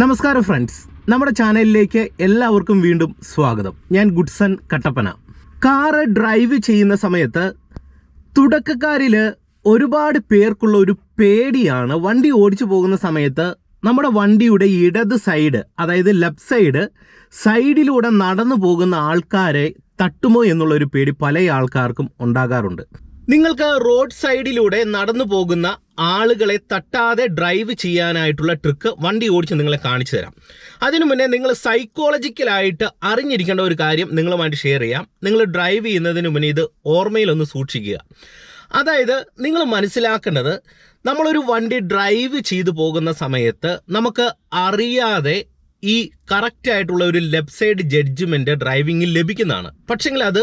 നമസ്കാരം ഫ്രണ്ട്സ് നമ്മുടെ ചാനലിലേക്ക് എല്ലാവർക്കും വീണ്ടും സ്വാഗതം. ഞാൻ ഗുഡ്സൺ കട്ടപ്പന. കാറ് ഡ്രൈവ് ചെയ്യുന്ന സമയത്ത് തുടക്കക്കാരിൽ ഒരുപാട് പേർക്കുള്ള ഒരു പേടിയാണ് വണ്ടി ഓടിച്ചു പോകുന്ന സമയത്ത് നമ്മുടെ വണ്ടിയുടെ ഇടത് സൈഡ് അതായത് ലെഫ്റ്റ് സൈഡ് സൈഡിലൂടെ നടന്നു പോകുന്ന ആൾക്കാരെ തട്ടുമോ എന്നുള്ളൊരു പേടി പല ആൾക്കാർക്കും ഉണ്ടാകാറുണ്ട്. നിങ്ങൾക്ക് റോഡ് സൈഡിലൂടെ നടന്നു പോകുന്ന ആളുകളെ തട്ടാതെ ഡ്രൈവ് ചെയ്യാനായിട്ടുള്ള ട്രിക്ക് വണ്ടി ഓടിച്ച് നിങ്ങളെ കാണിച്ചു തരാം. അതിനു മുന്നേ നിങ്ങൾ സൈക്കോളജിക്കലായിട്ട് അറിഞ്ഞിരിക്കേണ്ട ഒരു കാര്യം നിങ്ങളുമായിട്ട് ഷെയർ ചെയ്യാം. നിങ്ങൾ ഡ്രൈവ് ചെയ്യുന്നതിന് മുന്നേ ഇത് ഓർമ്മയിലൊന്ന് സൂക്ഷിക്കുക. അതായത് നിങ്ങൾ മനസ്സിലാക്കേണ്ടത് നമ്മളൊരു വണ്ടി ഡ്രൈവ് ചെയ്തു പോകുന്ന സമയത്ത് നമുക്ക് അറിയാതെ ഈ കറക്റ്റ് ആയിട്ടുള്ള ഒരു ലെഫ്റ്റ് സൈഡ് ജഡ്ജ്മെന്റ് ഡ്രൈവിംഗിൽ ലഭിക്കുന്നതാണ്. പക്ഷെങ്കിൽ അത്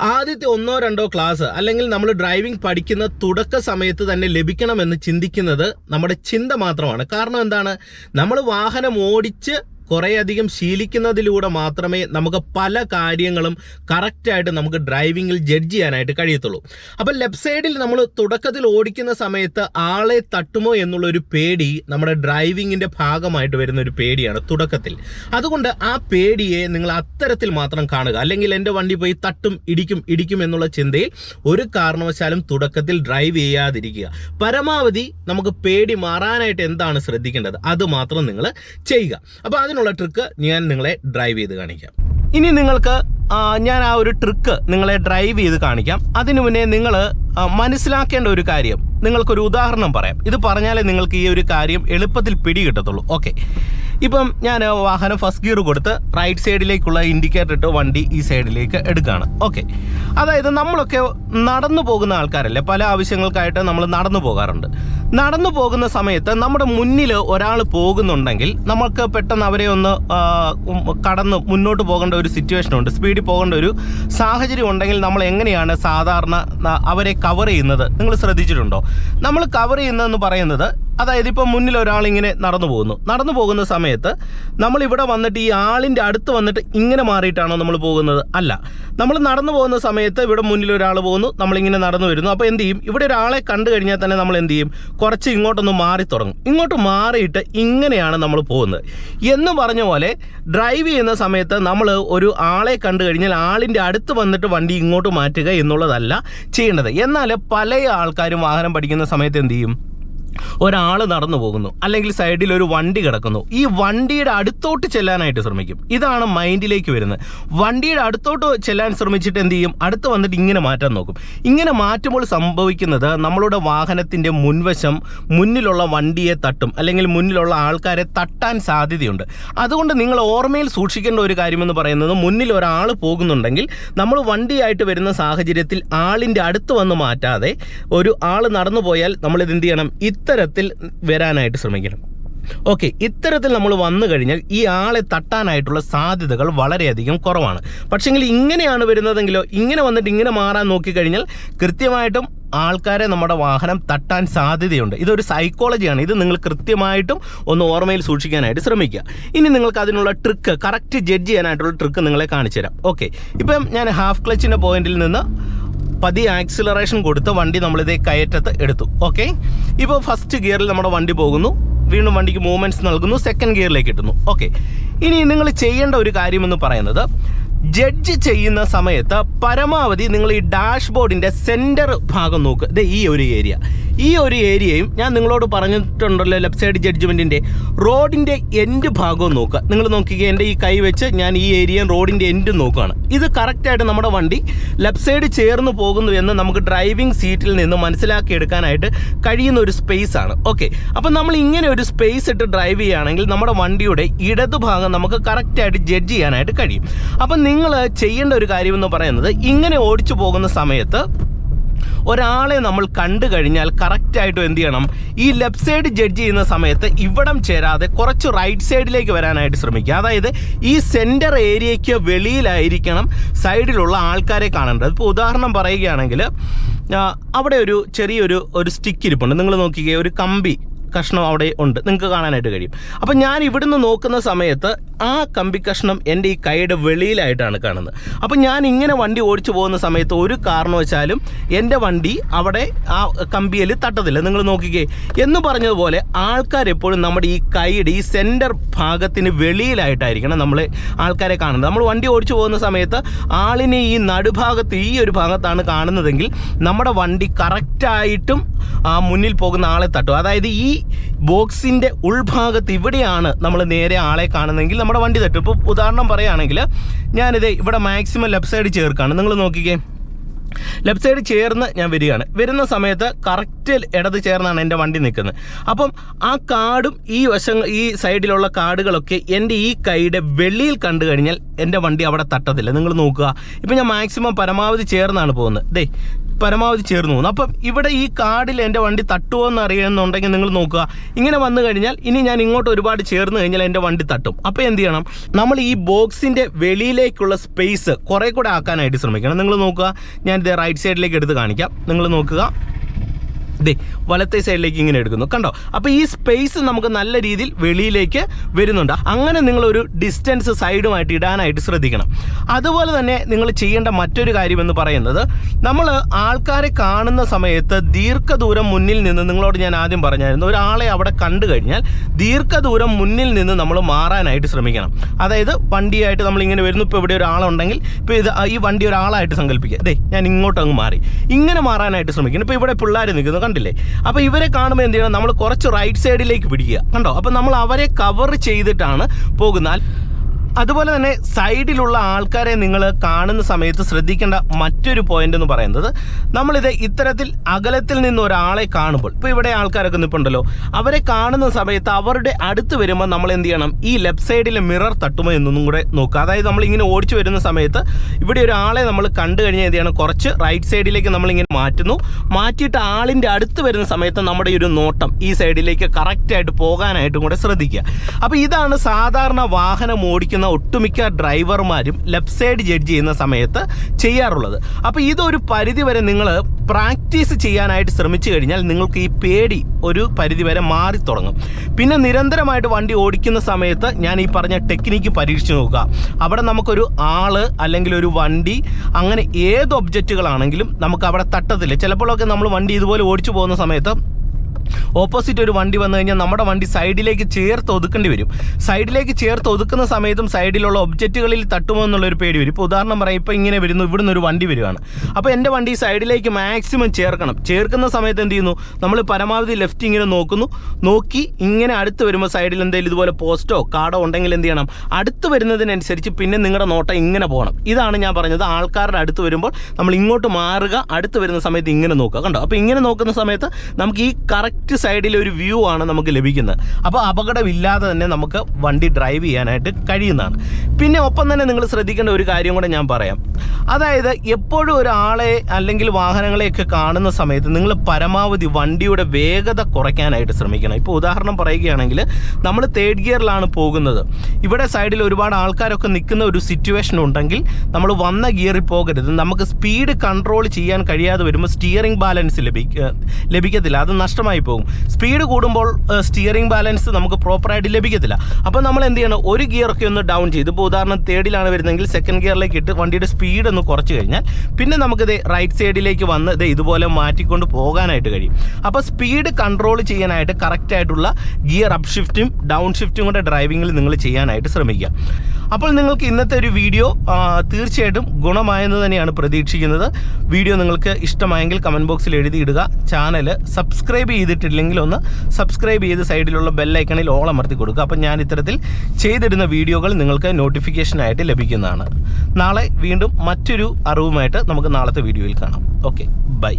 ആദ്യത്തെ ഒന്നോ രണ്ടോ ക്ലാസ് അല്ലെങ്കിൽ നമ്മൾ ഡ്രൈവിംഗ് പഠിക്കുന്ന തുടക്ക സമയത്ത് തന്നെ ലഭിക്കണമെന്ന് ചിന്തിക്കുന്നത് നമ്മുടെ ചിന്ത മാത്രമാണ്. കാരണം എന്താണ്? നമ്മൾ വാഹനം ഓടിച്ച് കുറേയധികം ശീലിക്കുന്നതിലൂടെ മാത്രമേ നമുക്ക് പല കാര്യങ്ങളും കറക്റ്റായിട്ട് നമുക്ക് ഡ്രൈവിങ്ങിൽ ജഡ്ജ് ചെയ്യാനായിട്ട് കഴിയത്തുള്ളൂ. അപ്പം ലെഫ്റ്റ് സൈഡിൽ നമ്മൾ തുടക്കത്തിൽ ഓടിക്കുന്ന സമയത്ത് ആളെ തട്ടുമോ എന്നുള്ളൊരു പേടി നമ്മുടെ ഡ്രൈവിങ്ങിന്റെ ഭാഗമായിട്ട് വരുന്ന ഒരു പേടിയാണ് തുടക്കത്തിൽ. അതുകൊണ്ട് ആ പേടിയെ നിങ്ങൾ അത്തരത്തിൽ മാത്രം കാണുക. അല്ലെങ്കിൽ എന്റെ വണ്ടി പോയി തട്ടും ഇടിക്കും ഇടിക്കും എന്നുള്ള ചിന്തയിൽ ഒരു കാരണവശാലും തുടക്കത്തിൽ ഡ്രൈവ് ചെയ്യാതിരിക്കുക. പരമാവധി നമുക്ക് പേടി മാറാനായിട്ട് എന്താണ് ശ്രദ്ധിക്കേണ്ടത്? അത് മാത്രം നിങ്ങൾ ചെയ്യുക. അപ്പോൾ അതിനുള്ള ട്രിക്ക് ഞാൻ നിങ്ങളെ ഡ്രൈവ് ചെയ്ത് കാണിക്കാം. ഇനി നിങ്ങൾക്ക് ഞാൻ ആ ഒരു ട്രിക്ക് നിങ്ങളെ ഡ്രൈവ് ചെയ്ത് കാണിക്കാം. അതിനു മുന്നേ നിങ്ങൾ മനസ്സിലാക്കേണ്ട ഒരു കാര്യം. നിങ്ങൾക്കൊരു ഉദാഹരണം പറയാം. ഇത് പറഞ്ഞാലേ നിങ്ങൾക്ക് ഈ ഒരു കാര്യം എളുപ്പത്തിൽ പിടികിട്ടത്തുള്ളൂ. ഓക്കെ ഇപ്പം ഞാൻ വാഹനം ഫസ്റ്റ് ഗിയർ കൊടുത്ത് റൈറ്റ് സൈഡിലേക്കുള്ള ഇൻഡിക്കേറ്റർ ഇട്ട് വണ്ടി ഈ സൈഡിലേക്ക് എടുക്കുകയാണ് ഓക്കെ അതായത് നമ്മളൊക്കെ നടന്നു പോകുന്ന ആൾക്കാരല്ലേ പല ആവശ്യങ്ങൾക്കായിട്ട് നമ്മൾ നടന്നു പോകാറുണ്ട്. നടന്നു പോകുന്ന സമയത്ത് നമ്മുടെ മുന്നിൽ ഒരാൾ പോകുന്നുണ്ടെങ്കിൽ നമുക്ക് പെട്ടെന്ന് അവരെ ഒന്ന് കടന്ന് മുന്നോട്ട് പോകേണ്ട ഒരു സിറ്റുവേഷൻ ഉണ്ട്. സ്പീഡിൽ പോകേണ്ട ഒരു സാഹചര്യം ഉണ്ടെങ്കിൽ നമ്മൾ എങ്ങനെയാണ് സാധാരണ അവരെ കവർ ചെയ്യുന്നത്? നിങ്ങൾ ശ്രദ്ധിച്ചിട്ടുണ്ടോ? നമ്മൾ കവർ ചെയ്യുന്നതെന്ന് പറയുന്നത് അതായത് ഇപ്പം മുന്നിൽ ഒരാൾ ഇങ്ങനെ നടന്നു പോകുന്നു. നടന്നു പോകുന്ന സമയത്ത് നമ്മൾ ഇവിടെ വന്നിട്ട് ഈ ആളിന്റെ അടുത്ത് വന്നിട്ട് ഇങ്ങനെ മാറിയിട്ടാണോ നമ്മൾ പോകുന്നത്? അല്ല. നമ്മൾ നടന്നു പോകുന്ന സമയത്ത് ഇവിടെ മുന്നിൽ ഒരാൾ പോകുന്നു നമ്മളിങ്ങനെ നടന്നു വരുന്നു. അപ്പോൾ എന്ത് ചെയ്യും? ഇവിടെ ഒരാളെ കണ്ടു കഴിഞ്ഞാൽ തന്നെ നമ്മൾ എന്ത് ചെയ്യും? കുറച്ച് ഇങ്ങോട്ടൊന്ന് മാറി തുടങ്ങും. ഇങ്ങോട്ട് മാറിയിട്ട് ഇങ്ങനെയാണ് നമ്മൾ പോകുന്നത്. എന്ന് പറഞ്ഞ പോലെ ഡ്രൈവ് ചെയ്യുന്ന സമയത്ത് നമ്മൾ ഒരു ആളെ കണ്ടു കഴിഞ്ഞാൽ ആളിന്റെ അടുത്ത് വന്നിട്ട് വണ്ടി ഇങ്ങോട്ട് മാറ്റുക എന്നുള്ളതല്ല ചെയ്യേണ്ടത്. എന്നാൽ പല ആൾക്കാരും വാഹനം പഠിക്കുന്ന സമയത്ത് എന്ത് ചെയ്യും? ഒരാൾ നടന്നു പോകുന്നു. അല്ലെങ്കിൽ സൈഡിൽ ഒരു വണ്ടി കിടക്കുന്നു. ഈ വണ്ടിയുടെ അടുത്തോട്ട് ചെല്ലാനായിട്ട് ശ്രമിക്കും. ഇതാണ് മൈൻഡിലേക്ക് വരുന്നത്. വണ്ടിയുടെ അടുത്തോട്ട് ചെല്ലാൻ ശ്രമിച്ചിട്ട് എന്ത് ചെയ്യും? അടുത്ത് വന്നിട്ട് ഇങ്ങനെ മാറ്റാൻ നോക്കും. ഇങ്ങനെ മാറ്റുമ്പോൾ സംഭവിക്കുന്നത് നമ്മളുടെ വാഹനത്തിന്റെ മുൻവശം മുന്നിലുള്ള വണ്ടിയെ തട്ടും. അല്ലെങ്കിൽ മുന്നിലുള്ള ആൾക്കാരെ തട്ടാൻ സാധ്യതയുണ്ട്. അതുകൊണ്ട് നിങ്ങൾ ഓർമ്മയിൽ സൂക്ഷിക്കേണ്ട ഒരു കാര്യമെന്ന് പറയുന്നത് മുന്നിൽ ഒരാൾ പോകുന്നുണ്ടെങ്കിൽ നമ്മൾ വണ്ടിയായിട്ട് വരുന്ന സാഹചര്യത്തിൽ ആളിന്റെ അടുത്ത് വന്ന് മാറ്റാതെ ഒരു ആൾ നടന്നു പോയാൽ നമ്മളിത് എന്ത് ചെയ്യണം? ഇത്തരത്തിൽ വരാനായിട്ട് ശ്രമിക്കണം. ഓക്കെ ഇത്തരത്തിൽ നമ്മൾ വന്നു കഴിഞ്ഞാൽ ഈ ആളെ തട്ടാനായിട്ടുള്ള സാധ്യതകൾ വളരെയധികം കുറവാണ്. പക്ഷെങ്കിൽ ഇങ്ങനെയാണ് വരുന്നതെങ്കിലോ ഇങ്ങനെ വന്നിട്ട് ഇങ്ങനെ മാറാൻ നോക്കിക്കഴിഞ്ഞാൽ കൃത്യമായിട്ടും ആൾക്കാരെ നമ്മുടെ വാഹനം തട്ടാൻ സാധ്യതയുണ്ട്. ഇതൊരു സൈക്കോളജിയാണ് ഇത് നിങ്ങൾ കൃത്യമായിട്ടും ഒന്ന് ഓർമ്മയിൽ സൂക്ഷിക്കാനായിട്ട് ശ്രമിക്കുക. ഇനി നിങ്ങൾക്ക് അതിനുള്ള ട്രിക്ക് കറക്റ്റ് ജഡ്ജ് ചെയ്യാനായിട്ടുള്ള ട്രിക്ക് നിങ്ങളെ കാണിച്ചു തരാം ഓക്കെ ഇപ്പം ഞാൻ ഹാഫ് ക്ലച്ചിന്റെ പോയിന്റിൽ നിന്ന് പതി ആക്സിലറേഷൻ കൊടുത്ത് വണ്ടി നമ്മളിതേ കയറ്റത്ത് എടുത്തു ഓക്കെ ഇപ്പോൾ ഫസ്റ്റ് ഗിയറിൽ നമ്മുടെ വണ്ടി പോകുന്നു വീണ്ടും വണ്ടിക്ക് മൂവ്മെന്റ്സ് നൽകുന്നു സെക്കൻഡ് ഗിയറിലേക്ക് ഇട്ടുന്നു ഓക്കെ ഇനി നിങ്ങൾ ചെയ്യേണ്ട ഒരു കാര്യമെന്ന് പറയുന്നത് ജഡ്ജ് ചെയ്യുന്ന സമയത്ത് പരമാവധി നിങ്ങൾ ഈ ഡാഷ്ബോർഡിന്റെ സെന്റർ ഭാഗം നോക്കുക ഇത് ഈ ഒരു ഏരിയ ഈ ഒരു ഏരിയയും ഞാൻ നിങ്ങളോട് പറഞ്ഞിട്ടുണ്ടല്ലോ ലെഫ്റ്റ് സൈഡ് ജഡ്ജ്മെന്റിന്റെ റോഡിന്റെ എൻഡ് ഭാഗവും നോക്കുക. നിങ്ങൾ നോക്കിക്കുക എന്റെ ഈ കൈ വെച്ച് ഞാൻ ഈ ഏരിയയും റോഡിന്റെ എൻഡും നോക്കുകയാണ്. ഇത് കറക്റ്റായിട്ട് നമ്മുടെ വണ്ടി ലെഫ്റ്റ് സൈഡ് ചേർന്ന് പോകുന്നു എന്ന് നമുക്ക് ഡ്രൈവിംഗ് സീറ്റിൽ നിന്ന് മനസ്സിലാക്കിയെടുക്കാനായിട്ട് കഴിയുന്ന ഒരു സ്പേസ് ആണ്. ഓക്കെ അപ്പം നമ്മൾ ഇങ്ങനെ ഒരു സ്പേസ് ഇട്ട് ഡ്രൈവ് ചെയ്യുകയാണെങ്കിൽ നമ്മുടെ വണ്ടിയുടെ ഇടതുഭാഗം നമുക്ക് കറക്റ്റായിട്ട് ജഡ്ജ് ചെയ്യാനായിട്ട് കഴിയും. അപ്പം നിങ്ങൾ ചെയ്യേണ്ട ഒരു കാര്യമെന്ന് പറയുന്നത് ഇങ്ങനെ ഓടിച്ചു പോകുന്ന സമയത്ത് ഒരാളെ നമ്മൾ കണ്ടു കഴിഞ്ഞാൽ കറക്റ്റായിട്ടും എന്ത് ചെയ്യണം? ഈ ലെഫ്റ്റ് സൈഡ് ജഡ്ജ് ചെയ്യുന്ന സമയത്ത് ഇവിടം ചേരാതെ കുറച്ച് റൈറ്റ് സൈഡിലേക്ക് വരാനായിട്ട് ശ്രമിക്കുക. അതായത് ഈ സെന്റർ ഏരിയയ്ക്ക് വെളിയിലായിരിക്കണം സൈഡിലുള്ള ആൾക്കാരെ കാണേണ്ടത്. ഇപ്പോൾ ഉദാഹരണം പറയുകയാണെങ്കിൽ അവിടെ ഒരു ചെറിയൊരു ഒരു സ്റ്റിക്ക് ഇരിപ്പുണ്ട്. നിങ്ങൾ നോക്കിക്കേ ഒരു കമ്പി. കഷ്ണം അവിടെ ഉണ്ട്. നിങ്ങൾക്ക് കാണാനായിട്ട് കഴിയും. അപ്പം ഞാൻ ഇവിടുന്ന് നോക്കുന്ന സമയത്ത് ആ കമ്പി കഷ്ണം എന്റെ ഈ കൈയുടെ വെളിയിലായിട്ടാണ് കാണുന്നത്. അപ്പം ഞാൻ ഇങ്ങനെ വണ്ടി ഓടിച്ചു പോകുന്ന സമയത്ത് ഒരു കാരണവശാലും എന്റെ വണ്ടി അവിടെ ആ കമ്പിയിൽ തട്ടത്തില്ല. നിങ്ങൾ നോക്കിക്കേ. എന്ന് പറഞ്ഞതുപോലെ ആൾക്കാർ എപ്പോഴും നമ്മുടെ ഈ കൈയുടെ ഈ സെന്റർ ഭാഗത്തിന് വെളിയിലായിട്ടായിരിക്കണം നമ്മൾ ആൾക്കാരെ കാണുന്നത്. നമ്മൾ വണ്ടി ഓടിച്ചു പോകുന്ന സമയത്ത് ആളിനെ ഈ നടുഭാഗത്ത് ഈ ഒരു ഭാഗത്താണ് കാണുന്നതെങ്കിൽ നമ്മുടെ വണ്ടി കറക്റ്റായിട്ടും മുന്നിൽ പോകുന്ന ആളെ തട്ടും. അതായത് ഈ ബോക്സിന്റെ ഉൾഭാഗത്ത് ഇവിടെയാണ് നമ്മൾ നേരെ ആളെ കാണുന്നതെങ്കിൽ നമ്മുടെ വണ്ടി തട്ടും. ഇപ്പോൾ ഉദാഹരണം പറയുകയാണെങ്കിൽ ഞാനിത് ഇവിടെ മാക്സിമം ലെഫ്റ്റ് സൈഡ് ചേർക്കാണ്. നിങ്ങൾ നോക്കിക്കേ. ലെഫ്റ്റ് സൈഡ് ചേർന്ന് ഞാൻ വരികയാണ്. വരുന്ന സമയത്ത് കറക്റ്റ് ഇടത് ചേർന്നാണ് എന്റെ വണ്ടി നിൽക്കുന്നത്. അപ്പം ആ കാടും ഈ വശങ്ങൾ ഈ സൈഡിലുള്ള കാടുകളൊക്കെ എന്റെ ഈ കൈയുടെ വെളിയിൽ കണ്ടു കഴിഞ്ഞാൽ എന്റെ വണ്ടി അവിടെ തട്ടത്തില്ല. നിങ്ങൾ നോക്കുക. ഇപ്പം ഞാൻ മാക്സിമം പരമാവധി ചേർന്നാണ് പോകുന്നത്. ദേ പരമാവധി ചേർന്ന് പോകുന്നു. അപ്പം ഇവിടെ ഈ കാടിൽ എന്റെ വണ്ടി തട്ടുമോ എന്ന് നിങ്ങൾ നോക്കുക. ഇങ്ങനെ വന്നു കഴിഞ്ഞാൽ ഇനി ഞാൻ ഇങ്ങോട്ട് ഒരുപാട് ചേർന്ന് കഴിഞ്ഞാൽ എന്റെ വണ്ടി തട്ടും. അപ്പോൾ എന്ത് ചെയ്യണം? നമ്മൾ ഈ ബോക്സിന്റെ വെളിയിലേക്കുള്ള സ്പേസ് കുറേ കൂടെ ആക്കാനായിട്ട് ശ്രമിക്കണം. നിങ്ങൾ നോക്കുക. ഞാൻ ഇത് റൈറ്റ് സൈഡിലേക്ക് എടുത്ത് കാണിക്കാം. നിങ്ങൾ നോക്കുക. ദേ വലത്തെ സൈഡിലേക്ക് ഇങ്ങനെ എടുക്കുന്നു. കണ്ടോ? അപ്പോൾ ഈ സ്പേസ് നമുക്ക് നല്ല രീതിയിൽ വെളിയിലേക്ക് വരുന്നുണ്ട്. അങ്ങനെ നിങ്ങൾ ഒരു ഡിസ്റ്റൻസ് സൈഡുമായിട്ട് ഇടാനായിട്ട് ശ്രദ്ധിക്കണം. അതുപോലെ തന്നെ നിങ്ങൾ ചെയ്യേണ്ട മറ്റൊരു കാര്യം എന്ന് പറയുന്നത് നമ്മൾ ആൾക്കാരെ കാണുന്ന സമയത്ത് ദീർഘദൂരം മുന്നിൽ നിന്ന് നിങ്ങളോട് ഞാൻ ആദ്യം പറഞ്ഞായിരുന്നു ഒരാളെ അവിടെ കണ്ടു കഴിഞ്ഞാൽ ദീർഘദൂരം മുന്നിൽ നിന്ന് നമ്മൾ മാറാനായിട്ട് ശ്രമിക്കണം. അതായത് വണ്ടിയായിട്ട് നമ്മൾ ഇങ്ങനെ വരുന്നു ഇപ്പോൾ ഇവിടെ ഒരാളുണ്ടെങ്കിൽ ഇപ്പോൾ ഇത് ഈ വണ്ടി ഒരാളായിട്ട് സങ്കല്പിക്കുക. ദേ ഞാൻ ഇങ്ങോട്ടങ്ങ് മാറി. ഇങ്ങനെ മാറാനായിട്ട് ശ്രമിക്കണം. ഇപ്പോൾ ഇവിടെ പിള്ളേർ നിൽക്കുന്നു കണ്ടില്ലേ? അപ്പോൾ ഇവരെ കാണുമ്പോൾ എന്ത് ചെയ്യണം? നമ്മൾ കുറച്ച് റൈറ്റ് സൈഡിലേക്ക് പിടിക്കുക. കണ്ടോ? അപ്പോൾ നമ്മൾ അവരെ കവർ ചെയ്തിട്ടാണ് പോകുന്നാൽ അതുപോലെ തന്നെ സൈഡിലുള്ള ആൾക്കാരെ നിങ്ങൾ കാണുന്ന സമയത്ത് ശ്രദ്ധിക്കേണ്ട മറ്റൊരു പോയിന്റ് എന്ന് പറയുന്നത് നമ്മളിത് ഇത്തരത്തിൽ അകലത്തിൽ നിന്ന് ഒരാളെ കാണുമ്പോൾ ഇപ്പോൾ ഇവിടെ ആൾക്കാരൊക്കെ നിൽപ്പുണ്ടല്ലോ അവരെ കാണുന്ന സമയത്ത് അവരുടെ അടുത്ത് വരുമ്പോൾ നമ്മൾ എന്ത് ചെയ്യണം? ഈ ലെഫ്റ്റ് സൈഡിലെ മിറർ തട്ടുമോ എന്നൊന്നും കൂടെ നോക്കുക. അതായത് നമ്മൾ ഇങ്ങനെ ഓടിച്ചു വരുന്ന സമയത്ത് ഇവിടെ ഒരാളെ നമ്മൾ കണ്ടു കഴിഞ്ഞാൽ എന്ത് ചെയ്യണം? കുറച്ച് റൈറ്റ് സൈഡിലേക്ക് നമ്മളിങ്ങനെ മാറ്റുന്നു. മാറ്റിയിട്ട് ആളിന്റെ അടുത്ത് വരുന്ന സമയത്ത് നമ്മുടെ ഈ ഒരു നോട്ടം ഈ സൈഡിലേക്ക് കറക്റ്റായിട്ട് പോകാനായിട്ടും കൂടെ ശ്രദ്ധിക്കുക. അപ്പോൾ ഇതാണ് സാധാരണ വാഹനം ഓടിക്കുന്ന ഒട്ടുമിക്ക ഡ്രൈവർമാരും ലെഫ്റ്റ് സൈഡ് ജഡ്ജ് ചെയ്യുന്ന സമയത്ത് ചെയ്യാറുള്ളത്. അപ്പോൾ ഇതൊരു പരിധി വരെ നിങ്ങൾ പ്രാക്ടീസ് ചെയ്യാനായിട്ട് ശ്രമിച്ചു കഴിഞ്ഞാൽ നിങ്ങൾക്ക് ഈ പേടി ഒരു പരിധിവരെ മാറി തുടങ്ങും. പിന്നെ നിരന്തരമായിട്ട് വണ്ടി ഓടിക്കുന്ന സമയത്ത് ഞാൻ ഈ പറഞ്ഞ ടെക്നിക്ക് പരീക്ഷിച്ച് നോക്കുക. അവിടെ നമുക്കൊരു ആൾ അല്ലെങ്കിൽ ഒരു വണ്ടി അങ്ങനെ ഏത് ഒബ്ജക്റ്റുകളാണെങ്കിലും നമുക്ക് അവിടെ തട്ടത്തില്ല. ചിലപ്പോഴൊക്കെ നമ്മൾ വണ്ടി ഇതുപോലെ ഓടിച്ചു പോകുന്ന സമയത്ത് ഓപ്പോസിറ്റ് ഒരു വണ്ടി വന്നു കഴിഞ്ഞാൽ നമ്മുടെ വണ്ടി സൈഡിലേക്ക് ചേർത്ത് ഒതുക്കേണ്ടി വരും. സൈഡിലേക്ക് ചേർത്ത് ഒതുക്കുന്ന സമയത്തും സൈഡിലുള്ള ഒബ്ജക്റ്റുകളിൽ തട്ടുമോ എന്നുള്ളൊരു പേടി വരും. ഇപ്പോൾ ഉദാഹരണം പറയാം ഇപ്പോൾ ഇങ്ങനെ വരുന്നു ഇവിടുന്ന് ഒരു വണ്ടി വരുവാണ് അപ്പോൾ എന്റെ വണ്ടി സൈഡിലേക്ക് മാക്സിമം ചേർക്കണം. ചേർക്കുന്ന സമയത്ത് എന്ത് ചെയ്യുന്നു? നമ്മൾ പരമാവധി ലെഫ്റ്റ് ഇങ്ങനെ നോക്കുന്നു. നോക്കി ഇങ്ങനെ അടുത്ത് വരുമ്പോൾ സൈഡിൽ എന്തെങ്കിലും ഇതുപോലെ പോസ്റ്റോ കാർഡോ ഉണ്ടെങ്കിൽ എന്ത് ചെയ്യണം? അടുത്ത് വരുന്നതിനനുസരിച്ച് പിന്നെ നിങ്ങളുടെ നോട്ടം ഇങ്ങനെ പോകണം. ഇതാണ് ഞാൻ പറഞ്ഞത്. ആൾക്കാരുടെ അടുത്ത് വരുമ്പോൾ നമ്മൾ ഇങ്ങോട്ട് മാറുക അടുത്ത് വരുന്ന സമയത്ത് ഇങ്ങനെ നോക്കുക. കണ്ടോ? അപ്പോൾ ഇങ്ങനെ നോക്കുന്ന സമയത്ത് നമുക്ക് ഈ കറക്റ്റ് സൈഡിൽ ഒരു വ്യൂ ആണ് നമുക്ക് ലഭിക്കുന്നത്. അപ്പോൾ അപകടമില്ലാതെ തന്നെ നമുക്ക് വണ്ടി ഡ്രൈവ് ചെയ്യാനായിട്ട് കഴിയുന്നതാണ്. പിന്നെ ഒപ്പം തന്നെ നിങ്ങൾ ശ്രദ്ധിക്കേണ്ട ഒരു കാര്യം കൂടെ ഞാൻ പറയാം. അതായത് എപ്പോഴും ഒരാളെ അല്ലെങ്കിൽ വാഹനങ്ങളെയൊക്കെ കാണുന്ന സമയത്ത് നിങ്ങൾ പരമാവധി വണ്ടിയുടെ വേഗത കുറയ്ക്കാനായിട്ട് ശ്രമിക്കണം. ഇപ്പോൾ ഉദാഹരണം പറയുകയാണെങ്കിൽ നമ്മൾ തേർഡ് ഗിയറിലാണ് പോകുന്നത്. ഇവിടെ സൈഡിൽ ഒരുപാട് ആൾക്കാരൊക്കെ നിൽക്കുന്ന ഒരു സിറ്റുവേഷൻ ഉണ്ടെങ്കിൽ നമ്മൾ വന്ന ഗിയറിൽ പോകരുത്. നമുക്ക് സ്പീഡ് കൺട്രോൾ ചെയ്യാൻ കഴിയാതെ വരുമ്പോൾ സ്റ്റിയറിംഗ് ബാലൻസ് ലഭിക്ക ലഭിക്കത്തില്ല. അത് നഷ്ടമായി പോകും സ്പീഡ് കൂടുമ്പോൾ സ്റ്റിയറിംഗ് ബാലൻസ് നമുക്ക് പ്രോപ്പറായിട്ട് ലഭിക്കത്തില്ല. അപ്പോൾ നമ്മൾ എന്ത് ചെയ്യണം? ഒരു ഗിയറൊക്കെ ഒന്ന് ഡൗൺ ചെയ്ത് ഇപ്പോൾ ഉദാഹരണം തേർഡിലാണ് വരുന്നതെങ്കിൽ സെക്കൻഡ് ഗിയറിലേക്ക് ഇട്ട് വണ്ടിയുടെ സ്പീഡ് ഒന്ന് കുറച്ച് കഴിഞ്ഞാൽ പിന്നെ നമുക്കിത് റൈറ്റ് സൈഡിലേക്ക് വന്ന് ഇത് ഇതുപോലെ മാറ്റിക്കൊണ്ട് പോകാനായിട്ട് കഴിയും. അപ്പോൾ സ്പീഡ് കൺട്രോൾ ചെയ്യാനായിട്ട് കറക്റ്റായിട്ടുള്ള ഗിയർ അപ് ഷിഫ്റ്റും ഡൗൺ ഷിഫ്റ്റും കൂടെ ഡ്രൈവിങ്ങിൽ നിങ്ങൾ ചെയ്യാനായിട്ട് ശ്രമിക്കുക. അപ്പോൾ നിങ്ങൾക്ക് ഇന്നത്തെ ഒരു വീഡിയോ തീർച്ചയായിട്ടും ഗുണമായെന്ന് തന്നെയാണ് പ്രതീക്ഷിക്കുന്നത്. വീഡിയോ നിങ്ങൾക്ക് ഇഷ്ടമായെങ്കിൽ കമന്റ് ബോക്സിൽ എഴുതിയിടുക. ചാനൽ സബ്സ്ക്രൈബ് ചെയ്തിട്ടില്ലെങ്കിൽ ഒന്ന് സബ്സ്ക്രൈബ് ചെയ്ത് സൈഡിലുള്ള ബെല്ലൈക്കണിൽ ഓൾ അമർത്തി കൊടുക്കുക. അപ്പം ഞാൻ ഇത്തരത്തിൽ ചെയ്തിടുന്ന വീഡിയോകൾ നിങ്ങൾക്ക് നോട്ടിഫിക്കേഷനായിട്ട് ലഭിക്കുന്നതാണ്. നാളെ വീണ്ടും മറ്റൊരു അറിവുമായിട്ട് നമുക്ക് നാളത്തെ വീഡിയോയിൽ കാണാം. Okay bye